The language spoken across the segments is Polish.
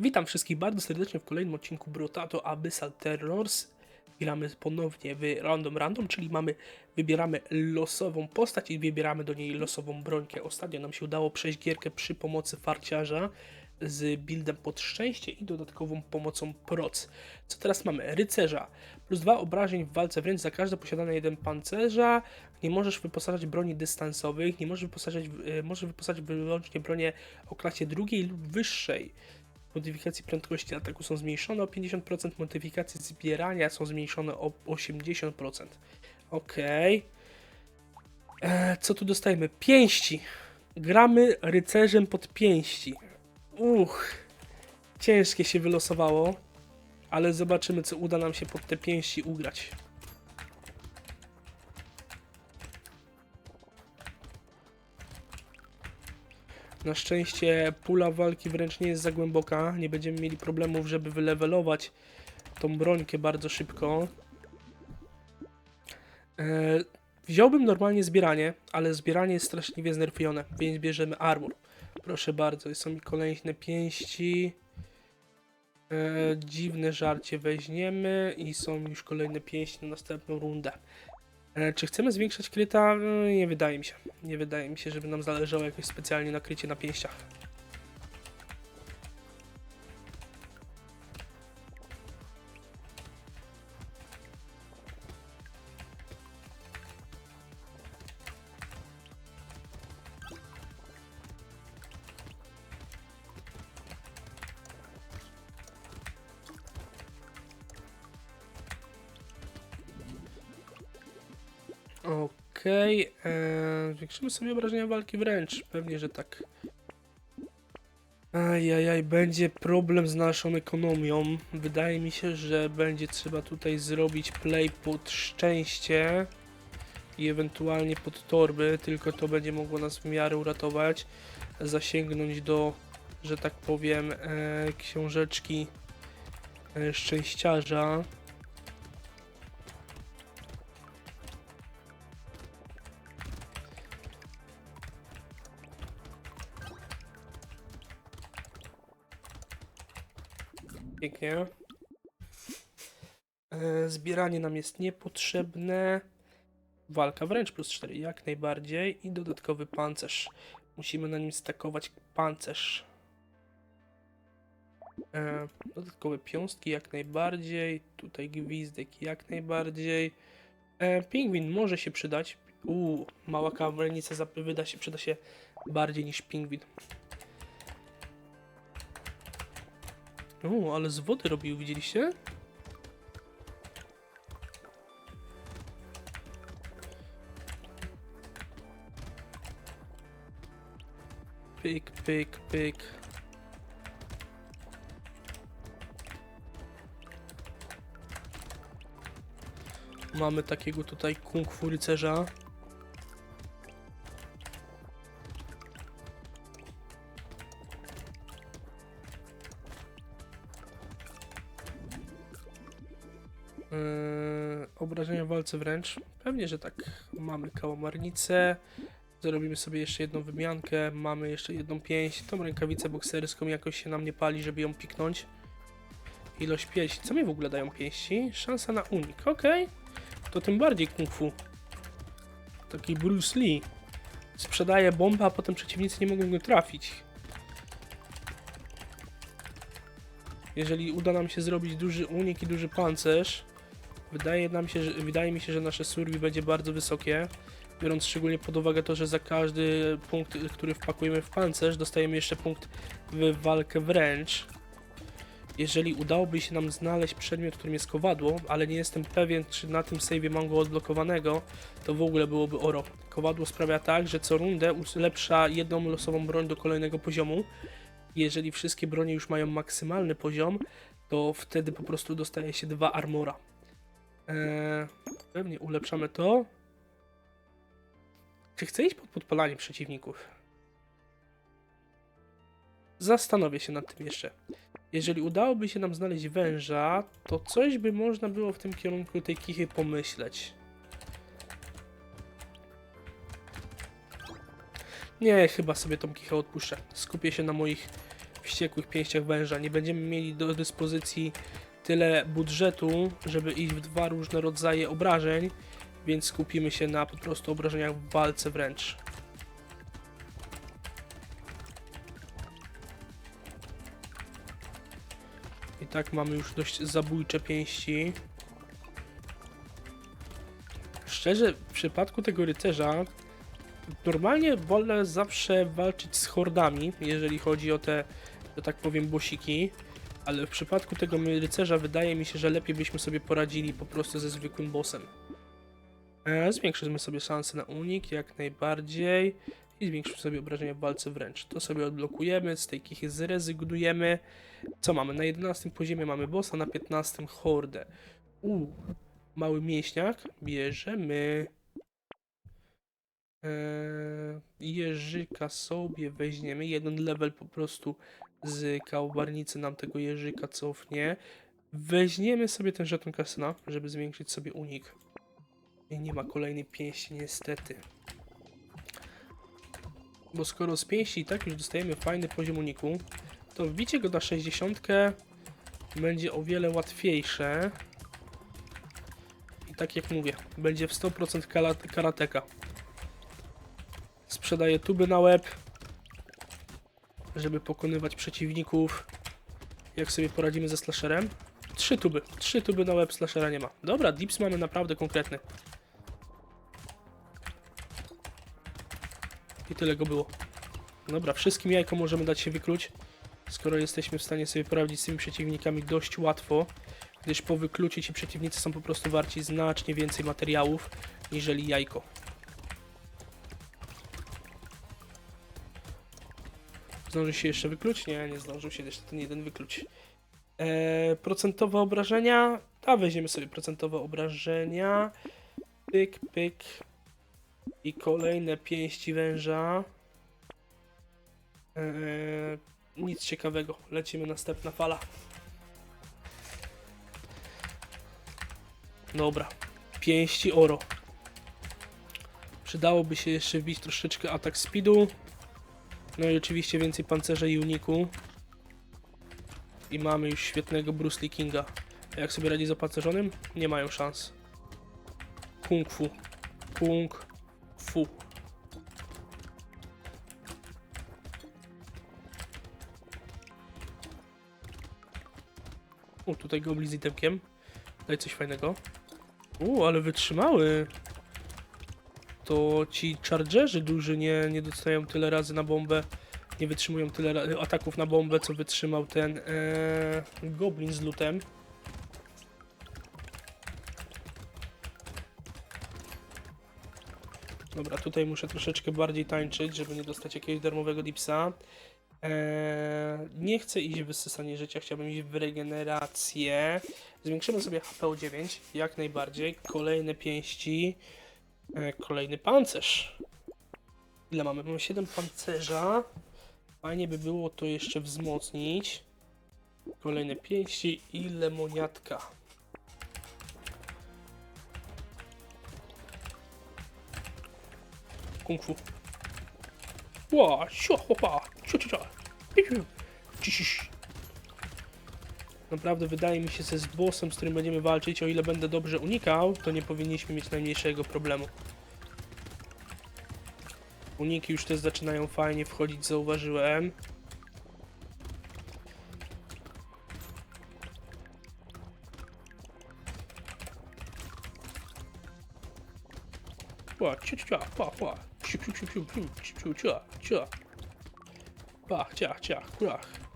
Witam wszystkich bardzo serdecznie w kolejnym odcinku Brotato Abyssal Terrors. Gramy ponownie w Random Random, czyli mamy, wybieramy losową postać i wybieramy do niej losową brońkę. Ostatnio nam się udało przejść gierkę przy pomocy farciarza z buildem pod szczęście i dodatkową pomocą proc. Co teraz mamy? Rycerza. Plus dwa obrażeń w walce wręcz za każde posiadane jeden pancerza. Nie możesz wyposażać broni dystansowych, nie możesz wyposażać, e, możesz wyposażać wyłącznie bronię o klasie drugiej lub wyższej. Modyfikacji prędkości ataku są zmniejszone o 50%, modyfikacje zbierania są zmniejszone o 80%. Okej. E, Co tu dostajemy? Pięści. Gramy rycerzem pod pięści. Uch. Ciężkie się wylosowało, ale zobaczymy, co uda nam się pod te pięści ugrać. Na szczęście pula walki wręcz nie jest za głęboka. Nie będziemy mieli problemów, żeby wylewelować tą brońkę bardzo szybko. E, wziąłbym normalnie zbieranie, ale zbieranie jest straszliwie znerfione, więc bierzemy armor. Proszę bardzo, są mi kolejne pięści. E, dziwne żarcie weźmiemy i są już kolejne pięści na następną rundę. E, Czy chcemy zwiększać kryta? E, Nie wydaje mi się. Nie wydaje mi się, żeby nam zależało jakoś specjalnie na krycie na pięściach. Okej, okay, zwiększymy sobie obrażenia walki wręcz. Pewnie, że tak. Ajajaj, będzie problem z naszą ekonomią. Wydaje mi się, że będzie trzeba tutaj zrobić play pod szczęście i ewentualnie pod torby, tylko to będzie mogło nas w miarę uratować. Zasięgnąć do, że tak powiem, e, książeczki e, szczęściarza. Pięknie. E, Zbieranie nam jest niepotrzebne. Walka wręcz plus 4 jak najbardziej i dodatkowy pancerz. Musimy na nim stakować pancerz. E, dodatkowe piąstki jak najbardziej. Tutaj gwizdek jak najbardziej. E, pingwin może się przydać. Uuu, mała kawalnica wyda się, przyda się bardziej niż pingwin. O, ale z wody robił, widzieliście? Pyk, pyk, pyk. Mamy takiego tutaj kung fu rycerza. Walce wręcz. Pewnie, że tak. Mamy kałamarnicę. Zrobimy sobie jeszcze jedną wymiankę. Mamy jeszcze jedną pięść. Tą rękawicę bokserską jakoś się nam nie pali, żeby ją piknąć. Ilość pięści. Co mi w ogóle dają pięści? Szansa na unik. Okej. To tym bardziej kung fu. Taki Bruce Lee. Sprzedaje bombę, a potem przeciwnicy nie mogą go trafić. Jeżeli uda nam się zrobić duży unik i duży pancerz, wydaje, nam się, że, wydaje mi się, że nasze survey będzie bardzo wysokie. Biorąc szczególnie pod uwagę to, że za każdy punkt, który wpakujemy w pancerz, dostajemy jeszcze punkt w walkę wręcz. Jeżeli udałoby się nam znaleźć przedmiot, którym jest kowadło, ale nie jestem pewien, czy na tym save'ie mam go odblokowanego, to w ogóle byłoby oro. Kowadło sprawia tak, że co rundę ulepsza jedną losową broń do kolejnego poziomu. Jeżeli wszystkie bronie już mają maksymalny poziom, to wtedy po prostu dostaje się dwa armora. Eee, pewnie ulepszamy to. Czy chcę iść pod podpalanie przeciwników? Zastanowię się nad tym jeszcze. Jeżeli udałoby się nam znaleźć węża, to coś by można było w tym kierunku tej kichy pomyśleć. Nie, chyba sobie tą kichę odpuszczę. Skupię się na moich wściekłych pięściach węża. Nie będziemy mieli do dyspozycji tyle budżetu, żeby iść w dwa różne rodzaje obrażeń, więc skupimy się na po prostu obrażeniach w walce wręcz. I tak mamy już dość zabójcze pięści. Szczerze, w przypadku tego rycerza, normalnie wolę zawsze walczyć z hordami, jeżeli chodzi o te, że tak powiem, bosiki. Ale w przypadku tego rycerza wydaje mi się, że lepiej byśmy sobie poradzili po prostu ze zwykłym bossem. E, zwiększymy sobie szanse na unik jak najbardziej i zwiększymy sobie obrażenia w walce wręcz. To sobie odblokujemy, z tej kichy zrezygnujemy. Co mamy? Na 11 poziomie mamy bossa, na 15 hordę. Uuu, mały mięśniak bierzemy. Eee, jeżyka sobie weźmiemy. Jeden level po prostu z kałbarnicy nam tego jeżyka cofnie. Weźmiemy sobie ten żeton kasyna, żeby zwiększyć sobie unik. I nie ma kolejnej pięści niestety. Bo skoro z pięści i tak już dostajemy fajny poziom uniku, to wbicie go na 60 będzie o wiele łatwiejsze. I tak jak mówię, będzie w 100% kala- karateka. Sprzedaję tuby na łeb, żeby pokonywać przeciwników. Jak sobie poradzimy ze slasherem? Trzy tuby. Trzy tuby na łeb slashera nie ma. Dobra, dips mamy naprawdę konkretny. I tyle go było. Dobra, wszystkim jajko możemy dać się wykluć, skoro jesteśmy w stanie sobie poradzić z tymi przeciwnikami dość łatwo, gdyż po wykluciu ci przeciwnicy są po prostu warci znacznie więcej materiałów, niżeli jajko. Zdąży się jeszcze wykluć? Nie, nie zdążył się jeszcze ten jeden wykluć. Eee, procentowe obrażenia. A weźmiemy sobie procentowe obrażenia. Pyk, pyk. I kolejne pięści węża. Eee, nic ciekawego. Lecimy następna fala. Dobra. Pięści oro. Przydałoby się jeszcze wbić troszeczkę atak speedu. No i oczywiście więcej pancerza i uniku. I mamy już świetnego Bruce Lee Kinga. A jak sobie radzi z opancerzonym? Nie mają szans. Kung Fu. Kung Fu. U, tutaj goblin z itemkiem. Daj coś fajnego. U, ale wytrzymały. To ci chargerzy duży nie, nie dostają tyle razy na bombę. Nie wytrzymują tyle ataków na bombę, co wytrzymał ten e, goblin z lutem. Dobra, tutaj muszę troszeczkę bardziej tańczyć, żeby nie dostać jakiegoś darmowego dipsa. Eee, nie chcę iść w wysysanie życia, chciałbym iść w regenerację. Zwiększymy sobie HP o 9, jak najbardziej. Kolejne pięści. E, kolejny pancerz. Ile mamy? Mamy 7 pancerza. Fajnie by było to jeszcze wzmocnić. Kolejne pięści i lemoniatka. Kung fu. Ła, sio, hopa, cio. Ciu, ciu. Naprawdę wydaje mi się, że z bossem, z którym będziemy walczyć, o ile będę dobrze unikał, to nie powinniśmy mieć najmniejszego problemu. Uniki już też zaczynają fajnie wchodzić, zauważyłem. Pa, cia, cia, pa, pa. Siu, siu, siu, siu, siu, siu, cia, cia. Pa, cia, cia, kurach.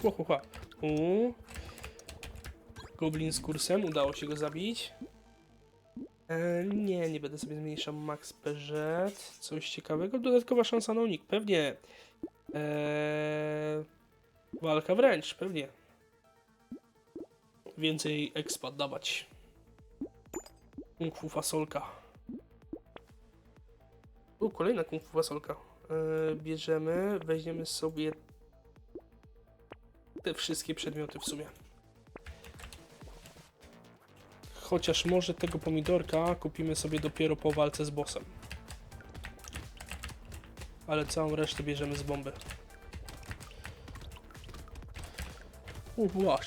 Chła, chła. U. Goblin z kursem, udało się go zabić. E, nie, nie będę sobie zmniejszał max PZ. Coś ciekawego. Dodatkowa szansa na unik. Pewnie. E, walka wręcz, pewnie. Więcej expa dawać. Kung fu fasolka. U, kolejna kung fu fasolka. E, bierzemy, weźmiemy sobie te wszystkie przedmioty w sumie. Chociaż może tego pomidorka kupimy sobie dopiero po walce z bossem. Ale całą resztę bierzemy z bomby. Uła,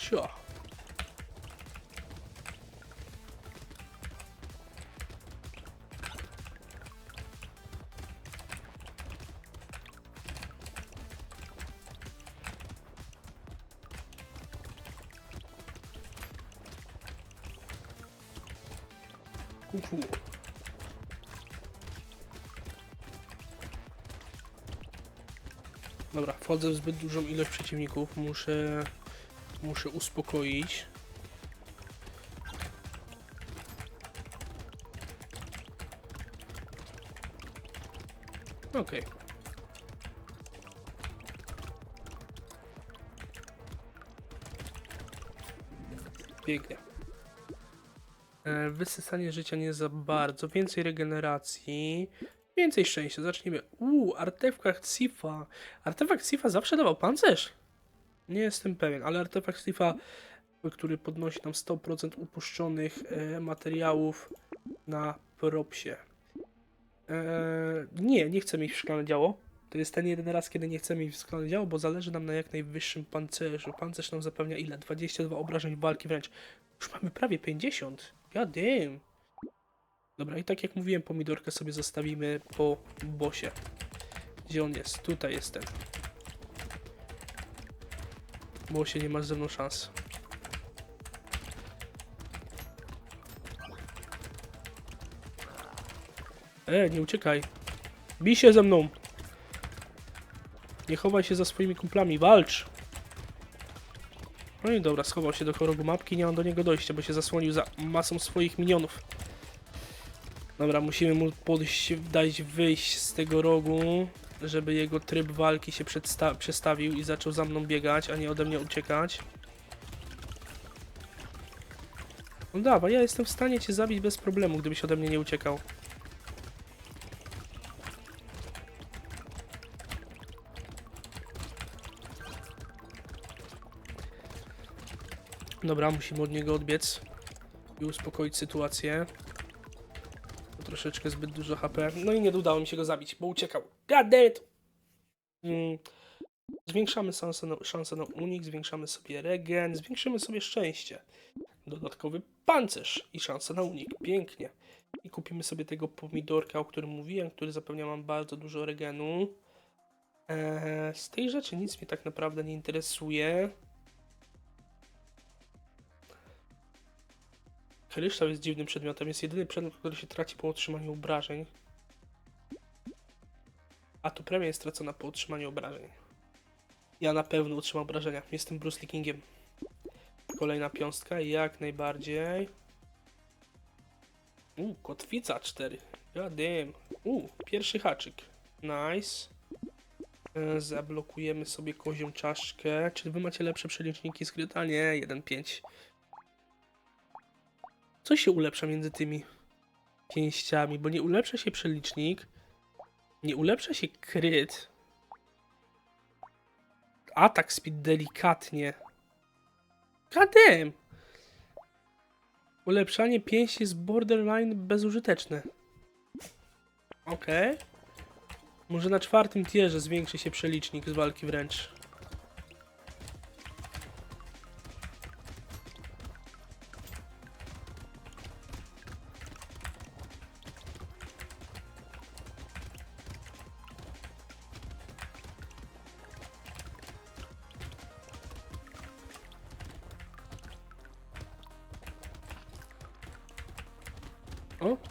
wchodzę w zbyt dużą ilość przeciwników. Muszę, muszę uspokoić. Okej. Pięknie. E, Wysysanie życia nie za bardzo. Więcej regeneracji. Więcej szczęścia. Zacznijmy. Artefakt Sifa. Artefakt Sifa zawsze dawał pancerz? Nie jestem pewien, ale artefakt Sifa, który podnosi nam 100% upuszczonych e, materiałów na propsie. E, nie, nie chcę mieć w szklane działo. To jest ten jeden raz, kiedy nie chcemy mieć w szklane działo, bo zależy nam na jak najwyższym pancerzu. Pancerz nam zapewnia ile? 22 obrażeń walki wręcz. Już mamy prawie 50. God damn. Dobra, i tak jak mówiłem, pomidorkę sobie zostawimy po bosie. Gdzie on jest? Tutaj jest ten. Bosie, nie masz ze mną szans. E, nie uciekaj. Bij się ze mną. Nie chowaj się za swoimi kumplami, walcz. No i dobra, schował się do rogu mapki, nie mam do niego dojścia, bo się zasłonił za masą swoich minionów. Dobra, musimy mu podejść, dać wyjść z tego rogu, żeby jego tryb walki się przestawił i zaczął za mną biegać, a nie ode mnie uciekać. No dawaj, ja jestem w stanie cię zabić bez problemu, gdybyś ode mnie nie uciekał. Dobra, musimy od niego odbiec i uspokoić sytuację. Troszeczkę zbyt dużo HP. No i nie udało mi się go zabić, bo uciekał. God damn it! Mm. Zwiększamy szansę na, szansę na unik, zwiększamy sobie regen, zwiększymy sobie szczęście. Dodatkowy pancerz i szansa na unik. Pięknie. I kupimy sobie tego pomidorka, o którym mówiłem, który zapewnia nam bardzo dużo regenu. Eee, z tej rzeczy nic mnie tak naprawdę nie interesuje. Kryształ jest dziwnym przedmiotem. Jest jedyny przedmiot, który się traci po otrzymaniu obrażeń. A tu premia jest stracona po otrzymaniu obrażeń. Ja na pewno otrzymam obrażenia. Jestem Bruce Lee Kingiem. Kolejna piąstka, jak najbardziej. U, kotwica 4. God damn. Pierwszy haczyk. Nice. E, Zablokujemy sobie kozią czaszkę. Czy wy macie lepsze przeliczniki skryta? Nie, 1.5. Co się ulepsza między tymi pięściami? Bo nie ulepsza się przelicznik, nie ulepsza się kryt. Atak speed delikatnie. Kadem! Ulepszanie pięści jest borderline bezużyteczne. Okej. Może na czwartym tierze zwiększy się przelicznik z walki wręcz.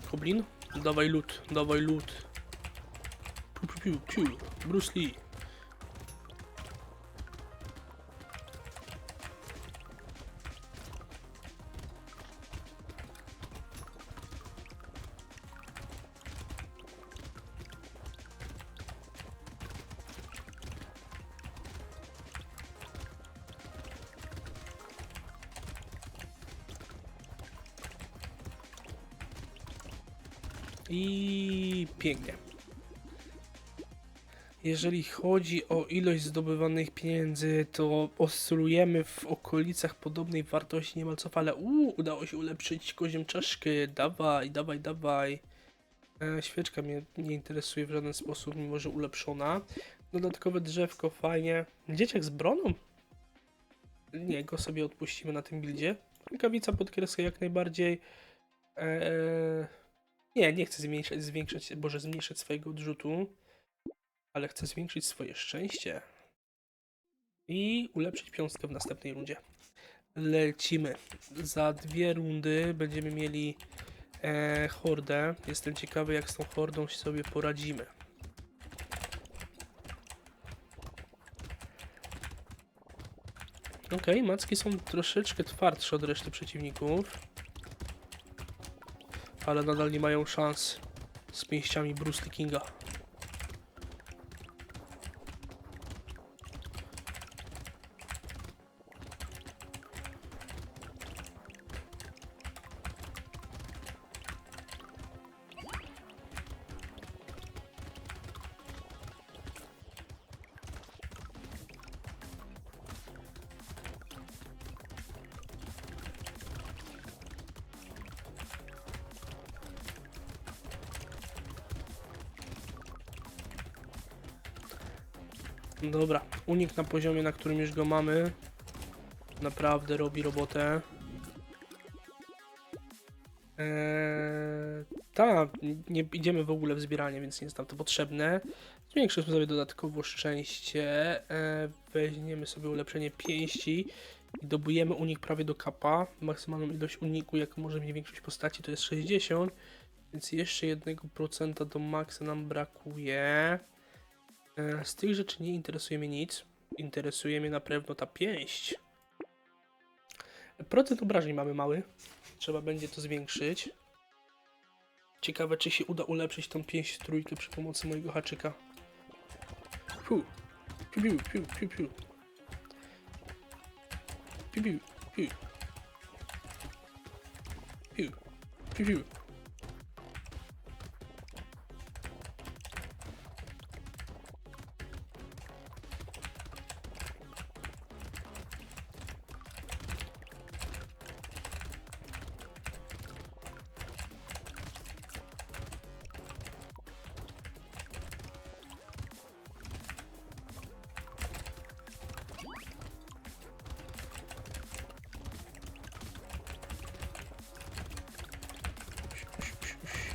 O, Goblin. Dawaj loot, dawaj loot. Piu, piu, Jeżeli chodzi o ilość zdobywanych pieniędzy, to oscylujemy w okolicach podobnej wartości niemal co fale. Uuu, udało się ulepszyć kozią czaszkę. Dawaj, dawaj, dawaj. E, świeczka mnie nie interesuje w żaden sposób, mimo że ulepszona. Dodatkowe drzewko, fajnie. Dzieciak z broną? Nie, go sobie odpuścimy na tym buildzie. Rękawica podkreska jak najbardziej. Eee, nie, nie chcę zmniejszać, zwiększać, boże, zmniejszać swojego odrzutu, ale chcę zwiększyć swoje szczęście i ulepszyć piąstkę w następnej rundzie. Lecimy. Za dwie rundy będziemy mieli e, hordę. Jestem ciekawy, jak z tą hordą się sobie poradzimy. Okej, macki są troszeczkę twardsze od reszty przeciwników. Ale nadal nie mają szans z pięściami Bruce Kinga. Unik na poziomie, na którym już go mamy. Naprawdę robi robotę. Eee, tak, nie idziemy w ogóle w zbieranie, więc nie jest nam to potrzebne. Zwiększymy sobie dodatkowo szczęście. Eee, weźmiemy sobie ulepszenie pięści i dobujemy unik prawie do kapa. Maksymalną ilość uniku, jaką może mieć większość postaci, to jest 60. Więc jeszcze 1% do maksa nam brakuje. E, Z tych rzeczy nie interesuje mnie nic. Interesuje mnie na pewno ta pięść. Procent obrażeń mamy mały. Trzeba będzie to zwiększyć. Ciekawe, czy się uda ulepszyć tą pięść trójkę przy pomocy mojego haczyka. Piu. Piu, piu, piu, piu, piu. Piu, piu, piu. Piu, piu,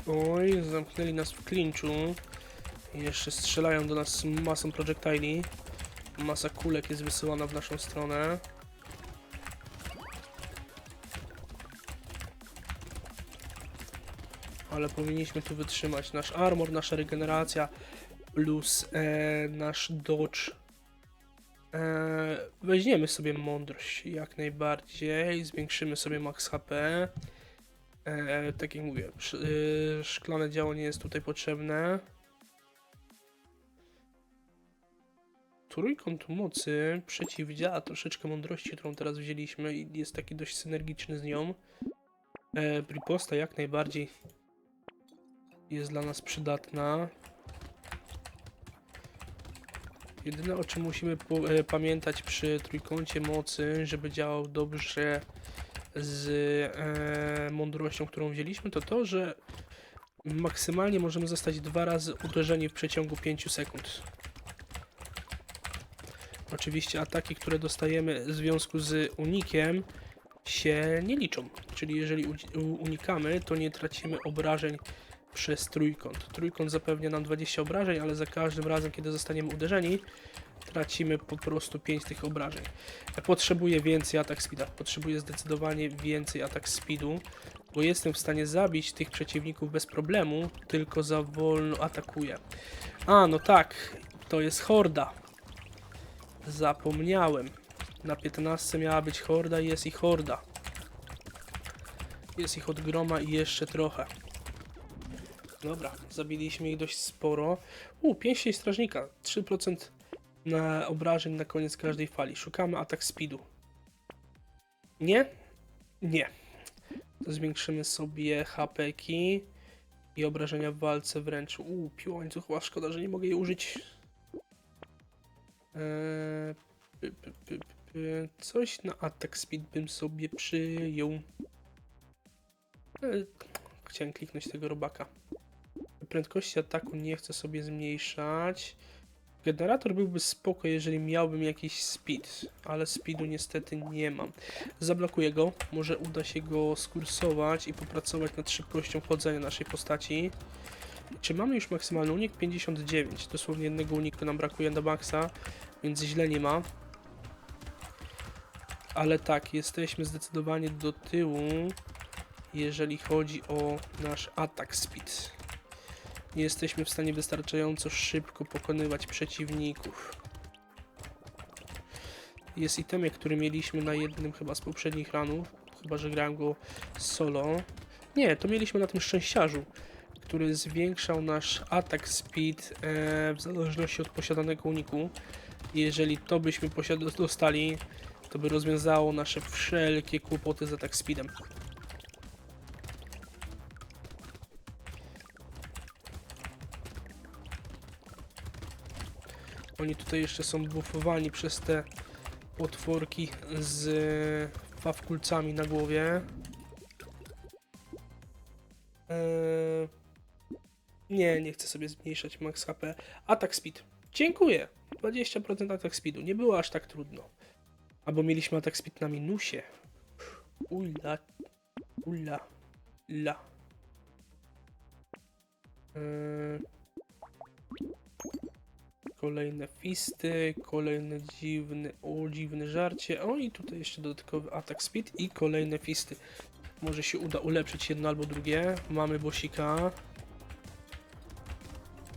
Oj, zamknęli nas w klinczu. Jeszcze strzelają do nas masą projectili. Masa kulek jest wysyłana w naszą stronę. Ale powinniśmy tu wytrzymać. Nasz armor, nasza regeneracja plus e, nasz dodge. E, weźmiemy sobie mądrość jak najbardziej. Zwiększymy sobie max HP. E, tak jak mówię, sz, y, szklane działo nie jest tutaj potrzebne. Trójkąt mocy przeciwdziała troszeczkę mądrości, którą teraz wzięliśmy i jest taki dość synergiczny z nią. E, Riposta jak najbardziej jest dla nas przydatna. Jedyne o czym musimy po, e, pamiętać przy trójkącie mocy, żeby działał dobrze z e, mądrością, którą wzięliśmy, to to, że maksymalnie możemy zostać dwa razy uderzeni w przeciągu 5 sekund. Oczywiście ataki, które dostajemy w związku z unikiem się nie liczą. Czyli jeżeli unikamy, to nie tracimy obrażeń przez trójkąt. Trójkąt zapewnia nam 20 obrażeń, ale za każdym razem, kiedy zostaniemy uderzeni, tracimy po prostu 5 tych obrażeń. Potrzebuję więcej atak speeda. Potrzebuję zdecydowanie więcej atak speedu, bo jestem w stanie zabić tych przeciwników bez problemu, tylko za wolno atakuję. A, no tak, to jest horda. Zapomniałem. Na 15 miała być horda i jest ich horda. Jest ich od groma i jeszcze trochę. Dobra, zabiliśmy ich dość sporo. U, pięściej strażnika. 3% na obrażeń na koniec każdej fali. Szukamy atak speedu. Nie? Nie. To zwiększymy sobie HP-ki i obrażenia w walce wręcz. Uuu, piła łańcuchowa, szkoda, że nie mogę jej użyć Eee. Coś na attack speed bym sobie przyjął. Eee, chciałem kliknąć tego robaka. Prędkości ataku nie chcę sobie zmniejszać. Generator byłby spoko, jeżeli miałbym jakiś speed, ale speedu niestety nie mam. Zablokuję go, może uda się go skursować i popracować nad szybkością chodzenia naszej postaci. Czy mamy już maksymalny unik? 59. Dosłownie jednego uniku nam brakuje do maksa, więc źle nie ma. Ale tak, jesteśmy zdecydowanie do tyłu, jeżeli chodzi o nasz attack speed nie jesteśmy w stanie wystarczająco szybko pokonywać przeciwników. Jest itemek, który mieliśmy na jednym chyba z poprzednich ranów, chyba że grałem go solo. Nie, to mieliśmy na tym szczęściarzu, który zwiększał nasz attack speed e, w zależności od posiadanego uniku. Jeżeli to byśmy dostali, to by rozwiązało nasze wszelkie kłopoty z attack speedem. Oni tutaj jeszcze są bufowani przez te potworki z fawkulcami na głowie. Eee, nie, nie chcę sobie zmniejszać max HP. Attack speed. Dziękuję. 20% attack speedu. Nie było aż tak trudno. Albo mieliśmy attack speed na minusie. Ulla. Ulla. La. Eee, Kolejne fisty, kolejne dziwne, o dziwne żarcie. O i tutaj jeszcze dodatkowy attack speed i kolejne fisty. Może się uda ulepszyć jedno albo drugie. Mamy bosika.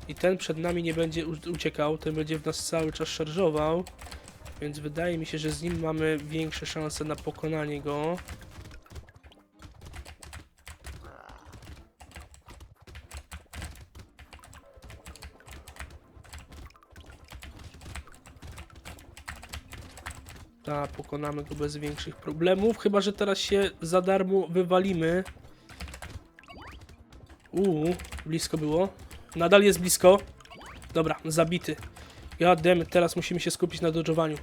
I ten przed nami nie będzie uciekał, ten będzie w nas cały czas szarżował. Więc wydaje mi się, że z nim mamy większe szanse na pokonanie go. Ta, pokonamy go bez większych problemów. Chyba, że teraz się za darmo wywalimy. Uuu, blisko było. Nadal jest blisko. Dobra, zabity. Goddammit, teraz musimy się skupić na dodżowaniu.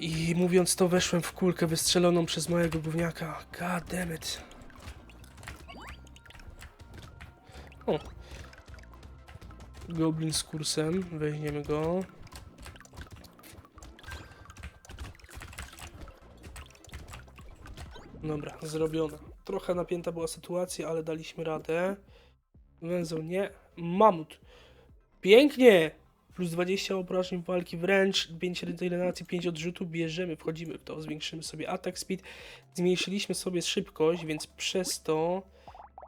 I mówiąc to, weszłem w kulkę wystrzeloną przez mojego gówniaka. Goddammit. O. Goblin z kursem. Weźmiemy go. Dobra, zrobione. Trochę napięta była sytuacja, ale daliśmy radę. Węzeł nie. Mamut. Pięknie! Plus 20 obrażeń walki wręcz, 5 regeneracji, 5 odrzutu, bierzemy, wchodzimy w to, zwiększymy sobie attack speed, zmniejszyliśmy sobie szybkość, więc przez to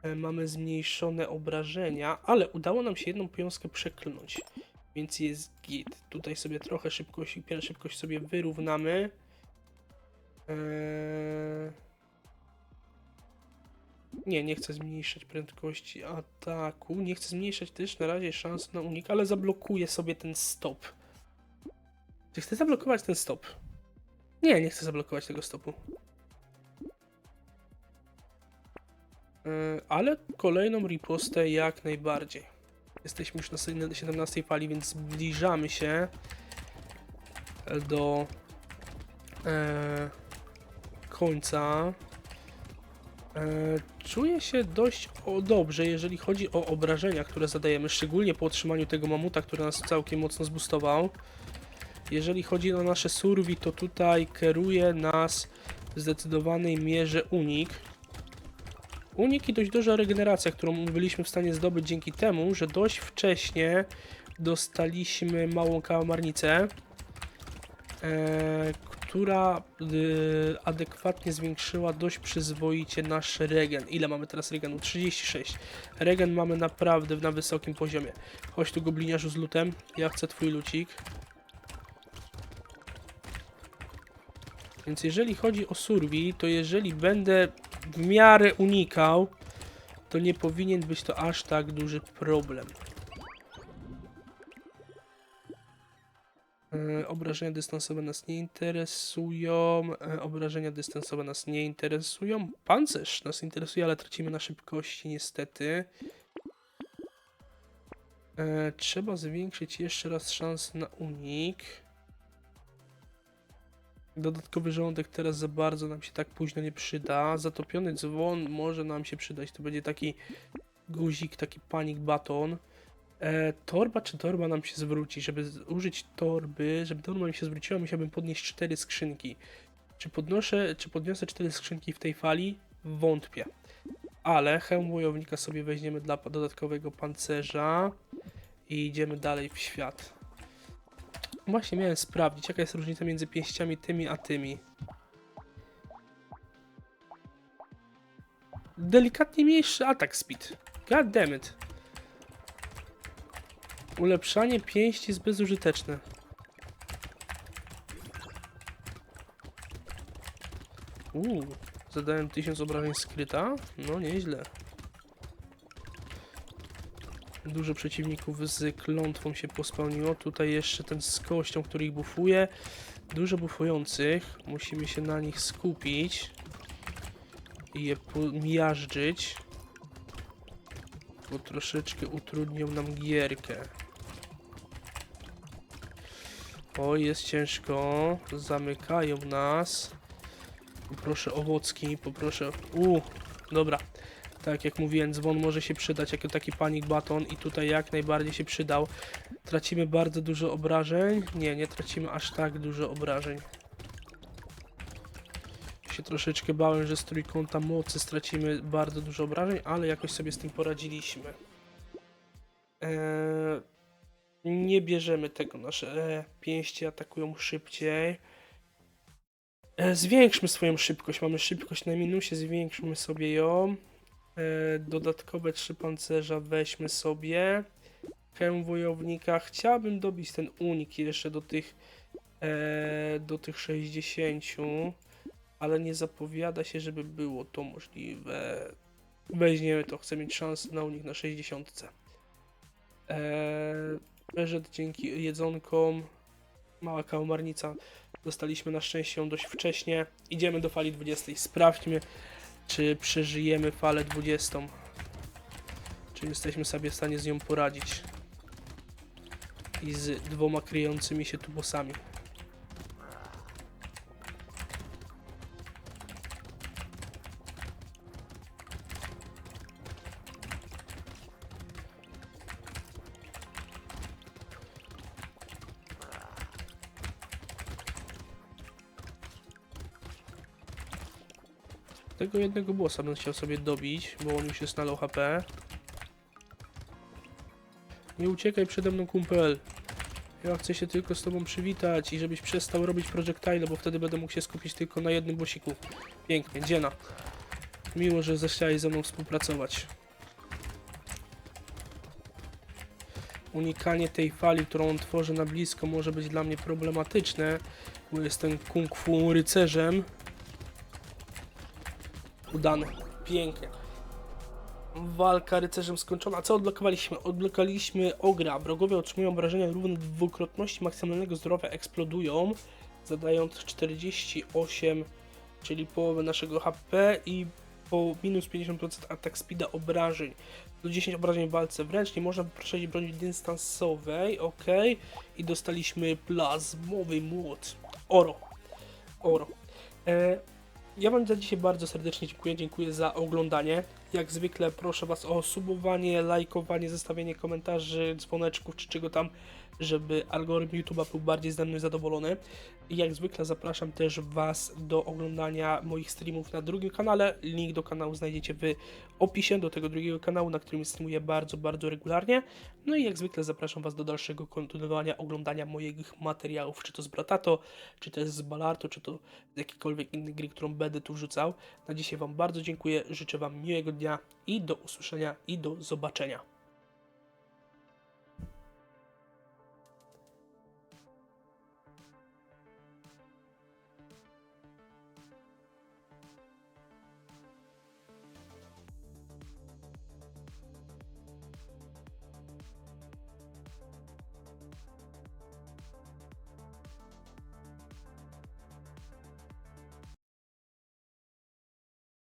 e, mamy zmniejszone obrażenia, ale udało nam się jedną wiązkę przeklnąć, więc jest git. Tutaj sobie trochę szybkości, szybkość sobie wyrównamy. Eee... Nie, nie chcę zmniejszać prędkości ataku. Nie chcę zmniejszać też na razie szans na unik, ale zablokuję sobie ten stop. Czy chcę zablokować ten stop? Nie, nie chcę zablokować tego stopu. Yy, ale kolejną ripostę jak najbardziej. Jesteśmy już na sy- 17 fali, więc zbliżamy się do e, końca. E, Czuję się dość dobrze, jeżeli chodzi o obrażenia, które zadajemy, szczególnie po otrzymaniu tego mamuta, który nas całkiem mocno zboostował. Jeżeli chodzi o nasze survi, to tutaj kieruje nas w zdecydowanej mierze unik. Unik i dość duża regeneracja, którą byliśmy w stanie zdobyć dzięki temu, że dość wcześnie dostaliśmy małą kałamarnicę, e, która y, adekwatnie zwiększyła dość przyzwoicie nasz regen. Ile mamy teraz regenu? 36. Regen mamy naprawdę na wysokim poziomie. Chodź tu gobliniarzu z lutem, ja chcę twój lucik. Więc jeżeli chodzi o survi, to jeżeli będę w miarę unikał, to nie powinien być to aż tak duży problem. Obrażenia dystansowe nas nie interesują. e, Obrażenia dystansowe nas nie interesują. Pancerz nas interesuje, ale tracimy na szybkości niestety. E, trzeba zwiększyć jeszcze raz szanse na unik. Dodatkowy żołądek teraz za bardzo nam się tak późno nie przyda. Zatopiony dzwon może nam się przydać. To będzie taki guzik, taki panic button. E, torba czy torba nam się zwróci? Żeby użyć torby, żeby torba mi się zwróciła, musiałbym podnieść cztery skrzynki. Czy podnoszę, czy podniosę cztery skrzynki w tej fali? Wątpię. Ale hełm wojownika sobie weźmiemy dla dodatkowego pancerza i idziemy dalej w świat. Właśnie miałem sprawdzić, jaka jest różnica między pięściami tymi a tymi. Delikatnie mniejszy atak speed. God damn it. Ulepszanie pięści jest bezużyteczne. Uuu, zadałem 1000 obrażeń skryta. No nieźle. Dużo przeciwników z klątwą się pospełniło. Tutaj jeszcze ten z kością, który ich bufuje. Dużo bufujących. Musimy się na nich skupić. I je miażdżyć. Bo troszeczkę utrudnią nam gierkę. O, jest ciężko. Zamykają nas. Poproszę owocki, poproszę... U, dobra. Tak jak mówiłem, dzwon może się przydać jako taki panic baton i tutaj jak najbardziej się przydał. Tracimy bardzo dużo obrażeń. Nie, nie tracimy aż tak dużo obrażeń. Się troszeczkę bałem, że z trójkąta mocy stracimy bardzo dużo obrażeń, ale jakoś sobie z tym poradziliśmy. Eee, nie bierzemy tego, nasze e, pięści atakują szybciej. E, Zwiększmy swoją szybkość. Mamy szybkość na minusie, zwiększmy sobie ją. E, Dodatkowe trzy pancerza weźmy sobie. Hełm wojownika. Chciałbym dobić ten unik jeszcze do tych do tych 60, ale nie zapowiada się, żeby było to możliwe. Weźmiemy to, chcę mieć szansę na unik na 60. Eee, Beżet dzięki jedzonkom. Mała kałamarnica. Dostaliśmy na szczęście ją dość wcześnie. Idziemy do fali 20. Sprawdźmy, czy przeżyjemy falę 20. Czy jesteśmy sobie w stanie z nią poradzić. I z dwoma kryjącymi się tu bossami. Tego jednego bossa bym chciał sobie dobić, bo on już jest na low HP. Nie uciekaj przede mną, kumpel. Ja chcę się tylko z tobą przywitać i żebyś przestał robić projectile, bo wtedy będę mógł się skupić tylko na jednym bosiku. Pięknie, dziena. Miło, że zechciałeś ze mną współpracować. Unikanie tej fali, którą on tworzy na blisko może być dla mnie problematyczne, bo jestem kung fu rycerzem. Udane. Pięknie. Walka rycerzem skończona. Co odblokowaliśmy? Odblokowaliśmy ogra. Wrogowie otrzymują obrażenia równe dwukrotności maksymalnego zdrowia, eksplodują, zadając 48, czyli połowę naszego HP i po minus 50% atak speeda obrażeń. Do 10 obrażeń w walce wręcz. Nie można wyproszać broni dystansowej. Ok. I dostaliśmy plazmowy młot. Oro. Oro. E, ja Wam za dzisiaj bardzo serdecznie dziękuję. Dziękuję za oglądanie. Jak zwykle proszę Was o subowanie, lajkowanie, zostawienie komentarzy, dzwoneczków czy czego tam, żeby algorytm YouTube'a był bardziej ze mną zadowolony. I jak zwykle zapraszam też Was do oglądania moich streamów na drugim kanale. Link do kanału znajdziecie w opisie do tego drugiego kanału, na którym streamuję bardzo, bardzo regularnie. No i jak zwykle zapraszam Was do dalszego kontynuowania oglądania moich materiałów, czy to z Bratato, czy też z Balarto, czy to z jakiejkolwiek innej gry, którą będę tu wrzucał. Na dzisiaj Wam bardzo dziękuję, życzę Wam miłego dnia i do usłyszenia i do zobaczenia.